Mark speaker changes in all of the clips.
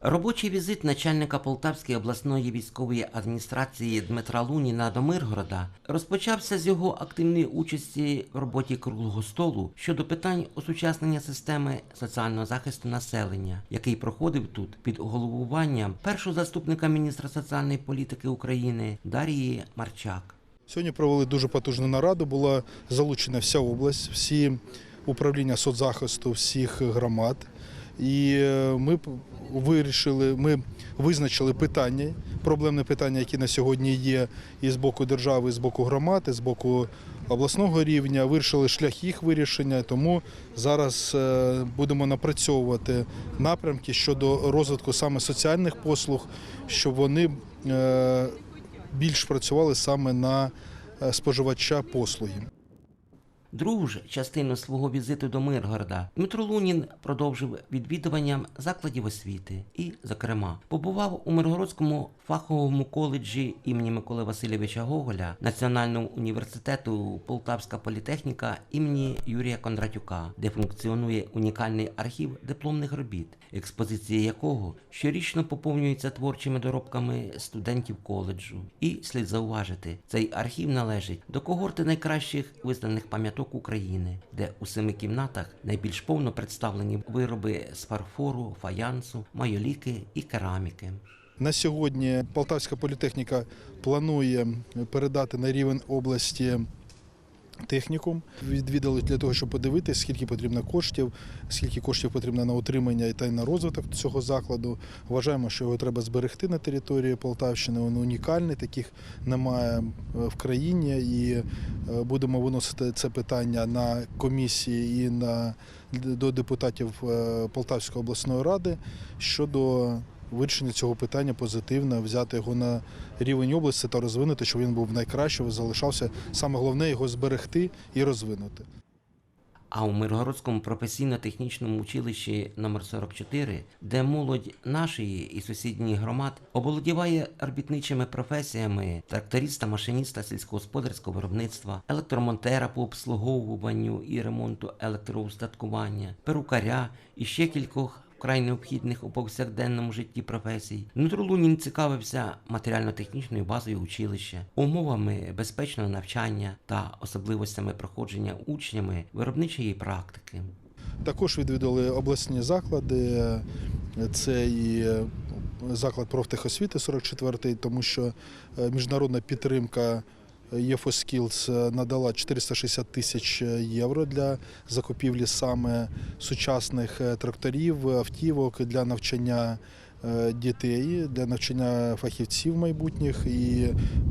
Speaker 1: Робочий візит начальника Полтавської обласної військової адміністрації Дмитра Луніна до Миргорода розпочався з його активної участі в роботі круглого столу щодо питань осучаснення системи соціального захисту населення, який проходив тут під головуванням першого заступника міністра соціальної політики України Дарії Марчак.
Speaker 2: Сьогодні провели дуже потужну нараду. Була залучена вся область, всі управління соцзахисту всіх громад. І е, ми вирішили, ми визначили питання, проблемні питання, які на сьогодні є і з боку держави, і з боку громад, і з боку обласного рівня. Вирішили шлях їх вирішення. Тому зараз е, будемо напрацьовувати напрямки щодо розвитку саме соціальних послуг, щоб вони е, більш працювали саме на споживача послуги.
Speaker 1: Другу частину свого візиту до Миргорода Дмитро Лунін продовжив відвідуванням закладів освіти і, зокрема, побував у Миргородському фаховому коледжі імені Миколи Васильовича Гоголя Національного університету Полтавська політехніка імені Юрія Кондратюка, де функціонує унікальний архів дипломних робіт, експозиція якого щорічно поповнюється творчими доробками студентів коледжу. І слід зауважити, цей архів належить до когорти найкращих визнаних пам'яток України, де у семи кімнатах найбільш повно представлені вироби з фарфору, фаянсу, майоліки і кераміки.
Speaker 2: На сьогодні Полтавська політехніка планує передати на рівень області технікум. Відвідали для того, щоб подивитися, скільки потрібно коштів, скільки коштів потрібно на утримання та й на розвиток цього закладу. Вважаємо, що його треба зберегти на території Полтавщини. Він унікальний, таких немає е, в країні. І е, будемо виносити це питання на комісії і на до депутатів е, Полтавської обласної ради щодо вирішення цього питання позитивно, взяти його на рівень області та розвинути, щоб він був найкращим, залишався. Саме головне його зберегти і розвинути.
Speaker 1: А у Миргородському професійно-технічному училищі номер 44, де молодь нашої і сусідніх громад оболодіває робітничими професіями тракториста, машиніста сільськогосподарського виробництва, електромонтера по обслуговуванню і ремонту електроустаткування, перукаря і ще кількох вкрай необхідних у повсякденному житті професій. Дмитро Лунін цікавився матеріально-технічною базою училища, умовами безпечного навчання та особливостями проходження учнями виробничої практики.
Speaker 2: Також відвідали обласні заклади. Це і заклад профтехосвіти 44-й, тому що е, міжнародна підтримка ЄФОСкілз надала 460 тисяч євро для закупівлі саме сучасних е, тракторів, автівок для навчання е, дітей, для навчання фахівців майбутніх. І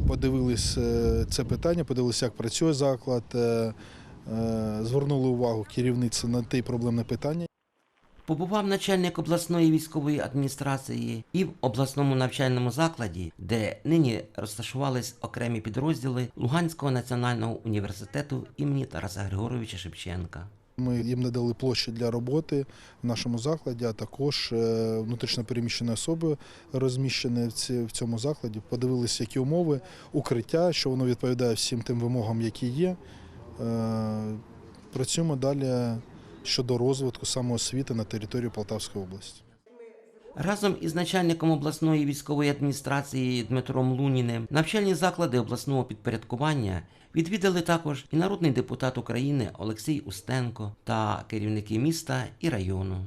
Speaker 2: подивились е, це питання, подивилися, як працює заклад. е, е, Звернули увагу керівництва на те проблемне питання.
Speaker 1: Побував начальник обласної військової адміністрації і в обласному навчальному закладі, де нині розташувались окремі підрозділи Луганського національного університету імені Тараса Григоровича Шевченка.
Speaker 2: Ми їм надали площі для роботи в нашому закладі, а також е, внутрішньо переміщені особи розміщені в цьому закладі. Подивилися, які умови, укриття, що воно відповідає всім тим вимогам, які є. Е, Працюємо далі щодо розвитку самоосвіти на території Полтавської області.
Speaker 1: Разом із начальником обласної військової адміністрації Дмитром Луніним навчальні заклади обласного підпорядкування відвідали також і народний депутат України Олексій Устенко та керівники міста і району.